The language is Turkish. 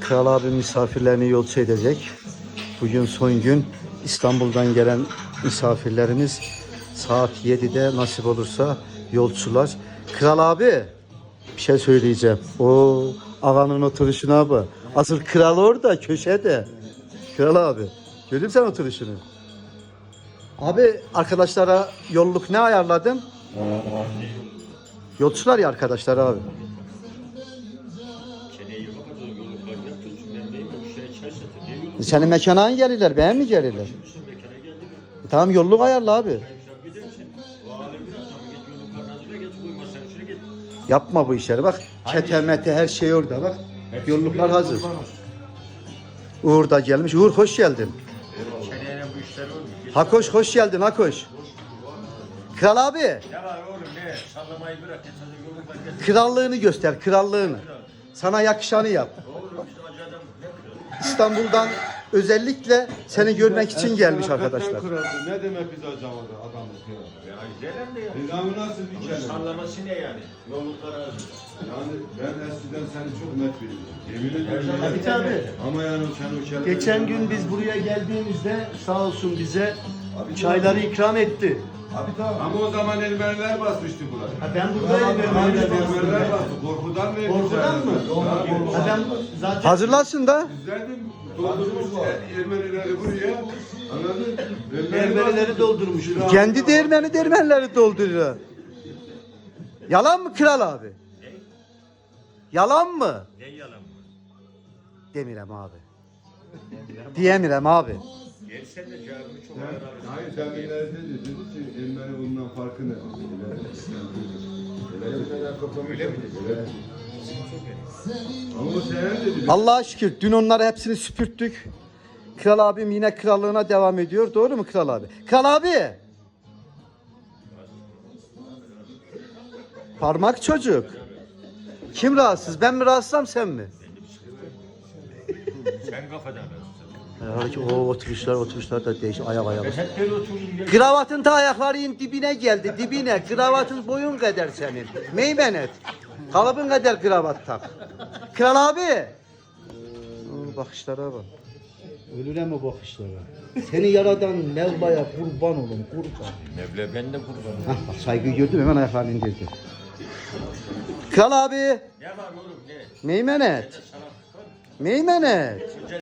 Kral abi misafirlerini yolcu edecek. Bugün son gün İstanbul'dan gelen misafirlerimiz saat 7'de nasip olursa yolcular. Kral abi bir şey söyleyeceğim. O ağanın oturuşuna bak. Asıl kral orada köşede. Kral abi. Gördün sen oturuşunu? Abi arkadaşlara yolluk ne ayarladın? Yolcular ya arkadaşlar abi. Senin mekana hangi gelirler? Ben mi gelirler? Mi? Tamam yolluk ayarla abi. Yapma bu işleri bak. Çete mete her şey orada bak. Yolluklar hazır. Uğur da gelmiş. Uğur hoş geldin. Hakoş hoş geldin Hakoş. Kral abi krallığını göster krallığını. Sana yakışanı yap. Oğlum biz acı adam ne kırıyoruz? İstanbul'dan özellikle seni görmek için gelmiş arkadaşlar. Ne demek biz acamadı adamız ya? Ya Zelen de ya. Nizamı nasıl bir kelime? sallaması ne yani? Yolluklar hazır. Yani ben eskiden seni çok net biliyorum. Yemin ederim. Tabii tabii. Ama yani o sen o kelime... Geçen gün biz buraya geldiğimizde sağ olsun bize çayları ikram etti. Abi tamam. Ama o zaman Ermeniler basmıştı burayı. Ha ben Abi Ermeniler bastı. Korkudan mı? Korkudan mı? Ha ben zaten... Hazırlansın da. Bizlerdim doldurmuş Ermenileri buraya. Anladın? Ermenileri doldurmuş. Kendi değirmeni değirmenleri dolduruyor. Yalan mı kral abi? Yalan mı? Ne yalan mı? Demirem abi. Diyemirem abi. Gelsen de cevabını çok alır. Hayır sen bir nerede dedi? Ki Ermeni bundan farkı ne? Öyle mi dedi? Ama sen dedi. Allah'a şükür dün onları hepsini süpürttük. Kral abim yine krallığına devam ediyor. Doğru mu kral abi? Kral abi. Parmak çocuk. Kim rahatsız? Ben mi rahatsızım sen mi? Sen kafadan razısın. Herhalde o oturuşlar oturuşlar da değişik ayak ayak. Kravatın da ayakların dibine geldi dibine. Kravatın boyun kadar senin. Meymenet. Kalıbın kadar kravat tak. Kral abi. Oo, bakışlara bak. Ölüre mi bakışlara? Seni yaradan Mevla'ya kurban olun kurban. Mevla ben de kurbanım. Hah bak saygıyı gördüm hemen ayaklarını indirdi. Kral abi. Ne var oğlum ne? Meymenet. Sana Meymenet.